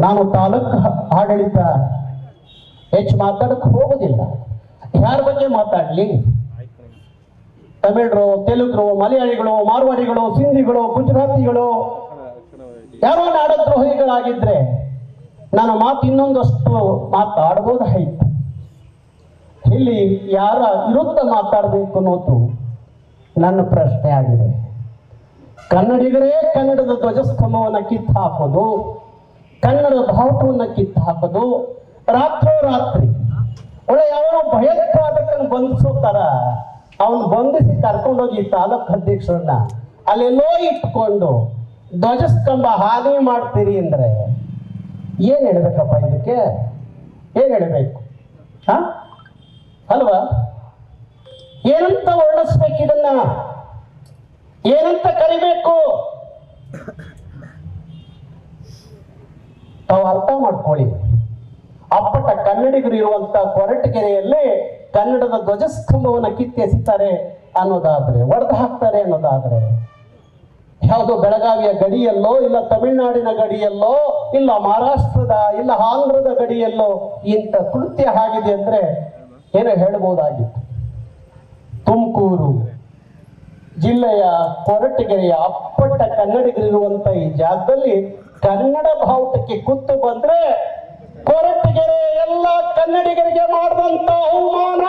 ನಾನು ತಾಲೂಕು ಆಡಳಿತ ಹೆಚ್ಚು ಮಾತಾಡಕ್ಕೆ ಹೋಗೋದಿಲ್ಲ. ಯಾರ ಬಗ್ಗೆ ಮಾತಾಡ್ಲಿ? ತಮಿಳರು, ತೆಲುಗರು, ಮಲಯಾಳಿಗಳು, ಮಾರ್ವಾಡಿಗಳು, ಸಿಂಧಿಗಳು, ಗುಜರಾತಿಗಳು, ಯಾರೋ ನಾಡದ್ರೋಹಿಗಳಾಗಿದ್ರೆ ನನ್ನ ಮಾತು ಇನ್ನೊಂದಷ್ಟು ಮಾತಾಡ್ಬೋದಾಯಿತು ಇಲ್ಲಿ ಯಾರ ವಿರುದ್ಧ ಮಾತಾಡಬೇಕು ಅನ್ನೋದು ನನ್ನ ಪ್ರಶ್ನೆ ಆಗಿದೆ. ಕನ್ನಡಿಗರೇ ಕನ್ನಡದ ಧ್ವಜಸ್ತಂಭವನ್ನು ಕಿತ್ತು ಹಾಕೋದು ಕನ್ನಡದ ಬಾವುಟವನ್ನು ಕಿತ್ತು ಹಾಕೋದು ರಾತ್ರೋರಾತ್ರಿ ಒಳ್ಳೆ ಯಾವ ಭಯೋತ್ಪಾದಕನ ಬಂಧಿಸೋ ತರ ಅವನು ಬಂಧಿಸಿ ಕರ್ಕೊಂಡೋಗಿ ತಾಲೂಕ್ ಅಧ್ಯಕ್ಷರನ್ನ ಅಲ್ಲೆಲ್ಲೋ ಇಟ್ಕೊಂಡು ಧ್ವಜಸ್ತಂಭ ಹಾನಿ ಮಾಡ್ತೀರಿ ಅಂದ್ರೆ ಏನ್ ಹೇಳ್ಬೇಕಪ್ಪ ಇದಕ್ಕೆ? ಏನ್ ಹೇಳಬೇಕು? ಹ? ಅಲ್ವಾ? ಏನಂತ ವರ್ಣಿಸ್ಬೇಕು ಇದನ್ನ? ಏನಂತ ಕರಿಬೇಕು? ತಾವು ಅರ್ಥ ಮಾಡ್ಕೊಳ್ಳಿ. ಅಪ್ಪಟ ಕನ್ನಡಿಗರು ಇರುವಂತ ಕೊರಟಗೆರೆಯಲ್ಲೇ ಕನ್ನಡದ ಧ್ವಜಸ್ತಂಭವನ್ನು ಕಿತ್ತೆಸಿತಾರೆ ಅನ್ನೋದಾದ್ರೆ, ಒಡೆದು ಹಾಕ್ತಾರೆ ಅನ್ನೋದಾದ್ರೆ. ಯಾವುದೋ ಬೆಳಗಾವಿಯ ಗಡಿಯಲ್ಲೋ, ಇಲ್ಲ ತಮಿಳುನಾಡಿನ ಗಡಿಯಲ್ಲೋ, ಇಲ್ಲ ಮಹಾರಾಷ್ಟ್ರದ, ಇಲ್ಲ ಆಂಧ್ರದ ಗಡಿಯಲ್ಲೋ ಇಂಥ ಕೃತ್ಯ ಆಗಿದೆ ಅಂದ್ರೆ ಏನು ಹೇಳ್ಬೋದಾಗಿತ್ತು. ತುಮಕೂರು ಜಿಲ್ಲೆಯ ಕೊರಟಗೆರೆಯ ಅಪ್ಪಟ್ಟ ಕನ್ನಡಿಗರಿರುವಂತ ಈ ಜಾಗದಲ್ಲಿ ಕನ್ನಡ ಬಾವುಟಕ್ಕೆ ಕುತ್ತು ಬಂದ್ರೆ ಕೊರಟಗೆರೆ ಎಲ್ಲ ಕನ್ನಡಿಗರಿಗೆ ಮಾಡಿದಂತ ಅವಮಾನ.